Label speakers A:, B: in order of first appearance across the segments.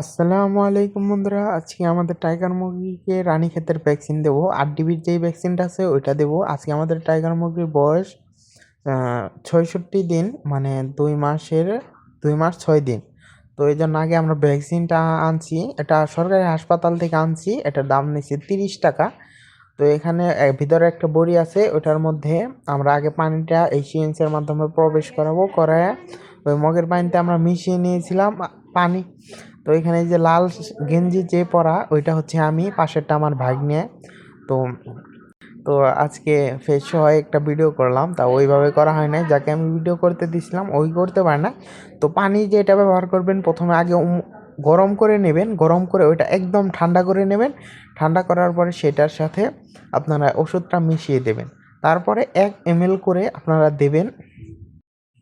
A: আসসালামু আলাইকুম বন্ধুরা, আজকে আমাদের টাইগার মুরগিকে রানীক্ষেতের ভ্যাকসিন দেবো। আর ডিবির যেই ভ্যাকসিনটা আছে ওইটা দেবো। আজকে আমাদের টাইগার মুরগির বয়স ছয়ষট্টি দিন মানে দুই মাসের, দুই মাস ছয় দিন। তো এই জন্য আগে আমরা ভ্যাকসিনটা আনছি। এটা সরকারি হাসপাতাল থেকে আনছি। এটার দাম নিচ্ছে তিরিশ টাকা। তো এখানে ভিতরে একটা বড়ি আছে। ওটার মধ্যে আমরা আগে পানিটা এই সিএনসির মাধ্যমে প্রবেশ করাবো। করায় ওই মগের পানিতে আমরা মিশিয়ে নিয়েছিলাম। পানি। তো এখানে যে লাল গেঞ্জি যে পরা, ওইটা হচ্ছে আমি, পাশেরটা আমার ভাগ্নে। তো তো আজকে ফ্রেশ হয়ে একটা ভিডিও করলাম, তা ওইভাবে করা হয় নাই। যাকে আমি ভিডিও করতে দিছিলাম, ওই করতে পারে না। তো পানি যেটা ব্যবহার করবেন, প্রথমে আগে গরম করে নেবেন। গরম করে ওইটা একদম ঠান্ডা করে নেবেন। ঠান্ডা করার পরে সেটার সাথে আপনারা ওষুধটা মিশিয়ে দেবেন। তারপরে এক এম করে আপনারা দেবেন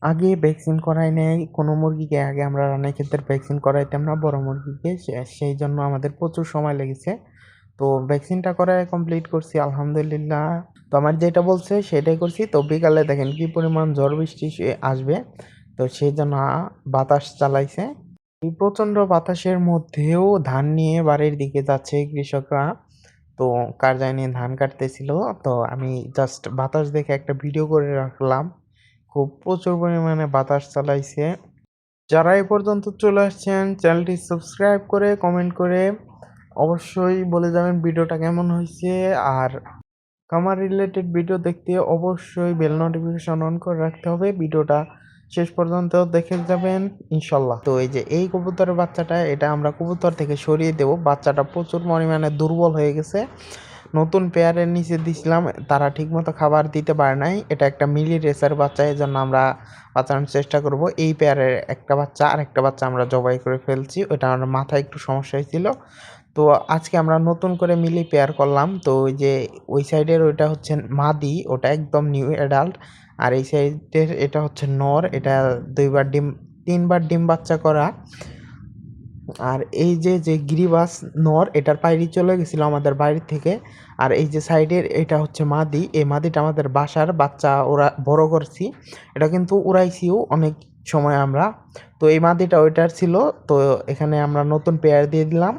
A: আগে ভ্যাকসিন করাই নেই, কোনো মুরগিকে আগে আমরা রান্নার ক্ষেত্রে ভ্যাকসিন করাইতাম না, বড় মুরগিকে সেই জন্য আমাদের প্রচুর সময় লেগেছে। তো ভ্যাকসিনটা করায় কমপ্লিট করছি, আলহামদুলিল্লাহ। তো আমার যেটা বলছে সেটাই করছি। তো বিকালে দেখেন কি পরিমাণ ঝড় বৃষ্টি আসবে। তো সেই জন্য বাতাস চালাইছে। এই প্রচণ্ড বাতাসের মধ্যেও ধান নিয়ে বাড়ির দিকে যাচ্ছে কৃষকরা। তো কারজাই নিয়ে ধান কাটতেছিল। তো আমি জাস্ট বাতাস দেখে একটা ভিডিও করে রাখলাম। খুব প্রচুর পরিমাণে বাতাস চালাইছে। যারা এ পর্যন্ত চলে আসছেন, চ্যানেলটি সাবস্ক্রাইব করে, কমেন্ট করে অবশ্যই বলে যাবেন ভিডিওটা কেমন হয়েছে। আর খামার রিলেটেড ভিডিও দেখতে অবশ্যই বেল নোটিফিকেশন অন করে রাখতে হবে। ভিডিওটা শেষ পর্যন্ত দেখে যাবেন ইনশাল্লাহ তো এই যে এই কবুতরের বাচ্চাটা, এটা আমরা কবুতর থেকে সরিয়ে দেব। বাচ্চাটা প্রচুর পরিমাণে দুর্বল হয়ে গেছে। নতুন পেয়ারের নিচে দিছিলাম, তারা ঠিকমতো খাবার দিতে পারে নাই। এটা একটা মিলি রেসার বাচ্চা এই জন্য আমরা বাঁচানোর চেষ্টা করব। এই পেয়ারের একটা বাচ্চা আর একটা বাচ্চা আমরা জবাই করে ফেলছি। ওটা আমার মাথায় একটু সমস্যা হয়েছিল। তো আজকে আমরা নতুন করে মিলি পেয়ার করলাম। তো ওই যে, ওই সাইডের ওইটা হচ্ছে মাদি, ওটা একদম নিউ অ্যাডাল্ট। আর এই সাইডের এটা হচ্ছে নর, এটা দুইবার ডিম, তিনবার ডিম বাচ্চা করা। আর এই যে যে গিরিবাস নর, এটার পায়রি চলে গেছিল আমাদের বাড়ি থেকে। আর এই যে সাইডের, এটা হচ্ছে মাদি। এই মাদিটা আমাদের বাসার বাচ্চা ওরা বড় করছি। এটা কিন্তু উড়াইছিও অনেক সময় আমরা। তো এই মাদিটা ওইটার ছিল। তো এখানে আমরা নতুন পেয়ার দিয়ে দিলাম।